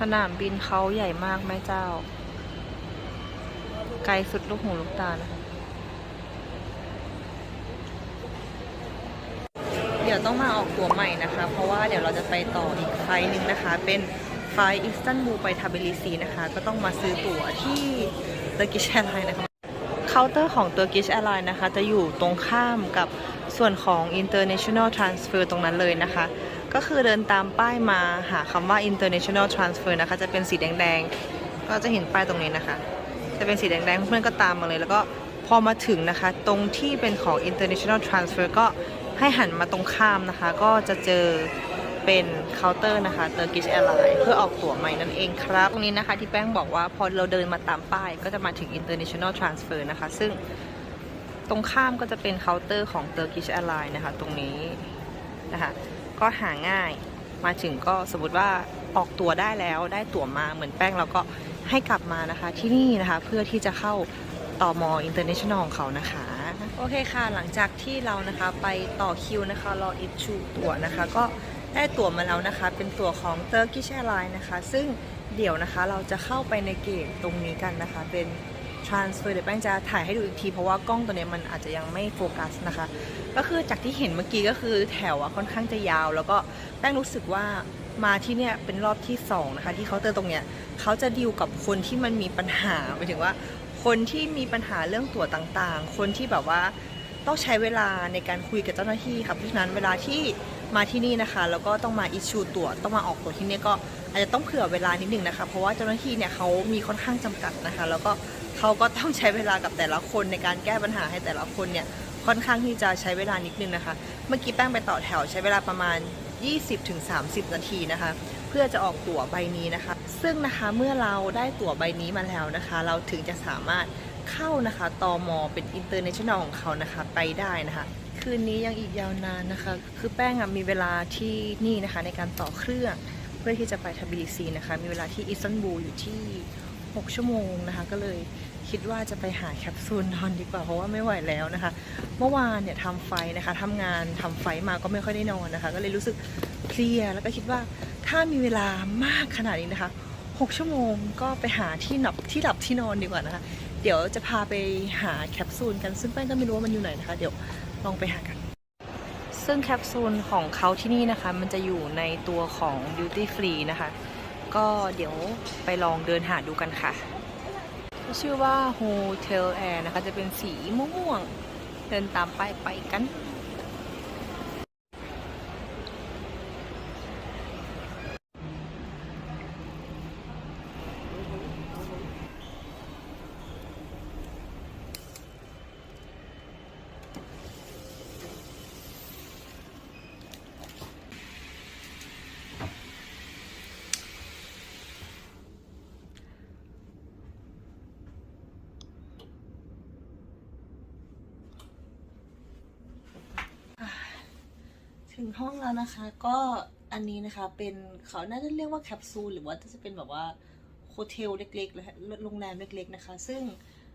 สนามบินเขาใหญ่มากแม่เจ้า ไกลสุดลูกหูลูกตานะคะ เดี๋ยวต้องมาออกตัวใหม่นะคะ เพราะว่าเดี๋ยวเราจะไปต่ออีกไฟหนึ่งนะคะ เป็นไฟอิสตันบูลไปทาเบลิซีนะคะ ก็ต้องมาซื้อตั๋วที่เตอร์กิชแอร์ไลน์นะคะ เคาน์เตอร์ของ Turkish Airlines นะคะ จะอยู่ตรงข้ามกับส่วนของ International Transfer ตรงนั้นเลยนะคะ ก็คือเดินตามป้ายมาหาคำว่า International Transfer นะคะ จะเป็นสีแดงๆ ก็จะเห็นป้ายตรงนี้นะคะ จะเป็นสีแดงๆ เพื่อนๆก็ตามมาเลย แล้วก็พอมาถึงนะคะ ตรงที่เป็นของ International Transfer ก็ให้หันมาตรงข้ามนะคะ ก็จะเจอเป็นเคาน์เตอร์นะคะ Turkish Airlines เพื่อออกตั๋วใหม่นั่นเองครับ ตรงนี้นะคะที่แป้งบอกว่าพอเราเดินมาตามป้าย ก็จะมาถึง International Transfer นะคะ ซึ่งตรงข้ามก็จะเป็นเคาน์เตอร์ของ Turkish Airlines นะคะ ตรงนี้ นะคะ ก็หาง่ายมาถึงก็สมมติว่าออกตัวได้แล้วได้ตั๋วมาเหมือนแป้งเราก็ให้กลับมานะคะที่นี่นะคะเพื่อที่จะเข้าต่อมอ International ของเขานะคะ โอเคค่ะหลังจากที่เรานะคะไปต่อคิวนะคะรออิชูตั๋วนะคะก็ได้ตั๋วมาแล้วนะคะ เป็นตั๋วของ Turkish Airlines นะคะ ซึ่งเดี๋ยวนะคะเราจะเข้าไปในเกตตรงนี้กันนะคะเป็น transfer เดี๋ยวแป้งจะถ่ายให้ดูอีกที เพราะว่ากล้องตัวนี้มันอาจจะยังไม่โฟกัสนะคะ ก็คือจากที่เห็นเมื่อกี้ก็คือแถวอะค่อนข้างจะยาว แล้วก็แป้งรู้สึกว่ามาที่เนี่ยเป็นรอบที่สองนะคะที่เคาน์เตอร์ตรงเนี้ยเขาจะดีลกับคนที่มันมีปัญหาหมายถึงว่า คนที่มีปัญหาเรื่องตั๋วต่างๆ คนที่แบบว่าต้องใช้เวลาในการคุยกับเจ้าหน้าที่ค่ะเพราะฉะนั้นเวลาที่ มาที่นี่นะคะ แล้วก็ต้องมาอิชูตั๋วต้องมาออกตั๋วที่นี่ก็อาจจะต้องเผื่อเวลานิดนึงนะคะ เพราะว่าเจ้าหน้าที่เนี่ยเขามีค่อนข้างจำกัดนะคะ แล้วก็เขาก็ต้องใช้เวลากับแต่ละคนในการแก้ปัญหาให้แต่ละคนเนี่ยค่อนข้างที่จะใช้เวลานิดนึงนะคะ เมื่อกี้แป้งไปต่อแถวใช้เวลาประมาณ 20-30 นาทีนะคะ เพื่อจะออกตั๋วใบนี้นะคะ ซึ่งนะคะเมื่อเราได้ตั๋วใบนี้มาแล้วนะคะ เราถึงจะสามารถเข้านะคะตอมอเป็นอินเตอร์เนชั่นแนลของเขานะคะไปได้นะคะ คืนนี้ยังอีกยาวนานนะคะ คือแป้งอะมีเวลาที่นี่นะคะในการต่อเครื่องเพื่อที่จะไปทบิลิซีนะคะ มีเวลาที่อิสตันบูลอยู่ที่ 6 ชั่วโมงนะคะ ก็เลยคิดว่าจะไปหาแคปซูลนอนดีกว่าเพราะว่าไม่ไหวแล้วนะคะ เมื่อวานเนี่ยทำไฟนะคะทำงานทำไฟมาก็ไม่ค่อยได้นอนนะคะ ก็เลยรู้สึกเพลียแล้วก็คิดว่าถ้ามีเวลามากขนาดนี้นะคะ 6 ชั่วโมงก็ไปหาที่หลับที่หลับที่นอนดีกว่านะคะ เดี๋ยวจะพาไปหาแคปซูลกันซึ่งแป้งก็ไม่รู้ว่ามันอยู่ไหนนะคะ เดี๋ยว ลองไปหากัน ซึ่งแคปซูลของเขาที่นี่นะคะ มันจะอยู่ในตัวของ Duty Free นะคะ ก็เดี๋ยวไปลองเดินหาดูกันค่ะ ชื่อว่า Hotel Air นะคะ จะเป็นสีม่วง เดินตามป้ายไปกัน ถึงห้องแล้วนะคะ ก็อันนี้นะคะเป็นเขาน่าจะเรียกว่าแคปซูลหรือว่าจะเป็นแบบว่าโฮเทลเล็กๆเลยโรงแรมเล็กๆนะคะ ซึ่ง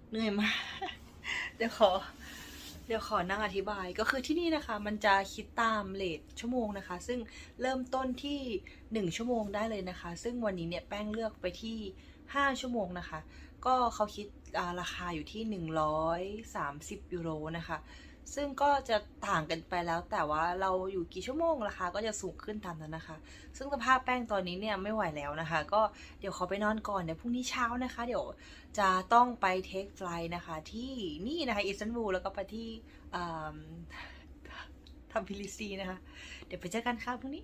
เหนื่อยมากเดี๋ยวขอเดี๋ยวขอนั่งอธิบายก็คือที่นี่นะคะ มันจะคิดตามเลทชั่วโมงนะคะ ซึ่งเริ่มต้นที่ 1 ชั่วโมงได้เลยนะคะ ซึ่งวันนี้เนี่ยแป้งเลือกไปที่ 5 ชั่วโมงนะคะ ก็เขาคิดราคาอยู่ที่ 130 ยูโรนะคะ ซึ่งก็จะต่างกันไปแล้ว แต่ว่าเราอยู่กี่ชั่วโมงราคาก็จะสูงขึ้นตามนั้นนะคะ ซึ่งสภาพแป้งตอนนี้เนี่ยไม่ไหวแล้วนะคะ ก็เดี๋ยวขอไปนอนก่อนเดี๋ยวพรุ่งนี้เช้านะคะ เดี๋ยวจะต้องไปเทคไฟล์นะคะ ที่นี่นะคะอิสตันบูลแล้วก็ไปที่ทัมพิลิซีนะคะ เดี๋ยวไปเจอกันค่ะพรุ่งนี้